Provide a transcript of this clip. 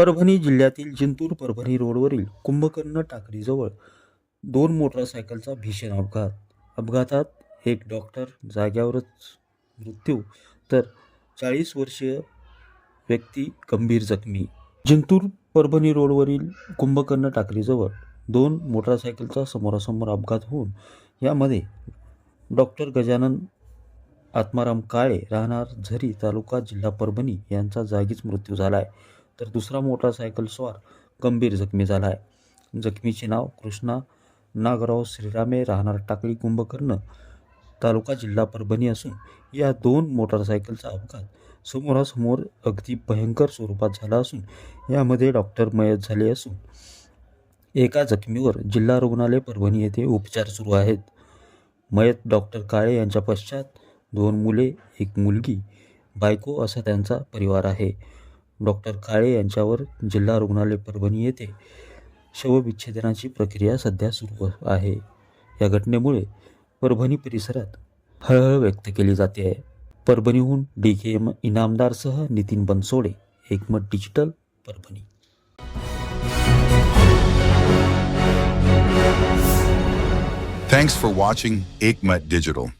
परभणी जिल्ह्यातील जिंतूर परभणी रोडवरील कुंभकर्ण टाकरीजवळ दोन मोटरसायकलचा भीषण अपघात. अपघातात एक डॉक्टर जाग्यावरच मृत्यू तर चाळीस वर्षीय व्यक्ती गंभीर जखमी. जिंतूर परभणी रोडवरील कुंभकर्ण टाकरीजवळ दोन मोटरसायकलचा समोरासमोर अपघात होऊन यामध्ये डॉक्टर गजानन आत्माराम काळे राहणार झरी तालुका जिल्हा परभणी यांचा जागीच मृत्यू झाला आहे तर दुसरा मोटारसायकल स्वार गंभीर जखमी झाला आहे. जखमीचे नाव कृष्णा नागराव श्रीरामे राहणार टाकळी कुंभकर्ण तालुका जिल्हा परभणी असून या दोन मोटारसायकलचा अपघात समोरासमोर अगदी भयंकर स्वरूपात झाला असून यामध्ये डॉक्टर मयत झाले असून एका जखमीवर जिल्हा रुग्णालय परभणी येथे उपचार सुरू आहेत. मयत डॉक्टर काळे यांच्या पश्चात दोन मुले एक मुलगी बायको असा त्यांचा परिवार आहे. डॉक्टर काळे यांच्यावर जिल्हा रुग्णालय परभणी येथे शवविच्छेदनाची प्रक्रिया सध्या सुरू आहे. या घटनेमुळे परभणी परिसरात हळहळ व्यक्त केली जाते. आहे परभणीहून D K M इनामदारसह Nitin Bansode Ekmat digital Parbhani. Thanks for watching Ekmat digital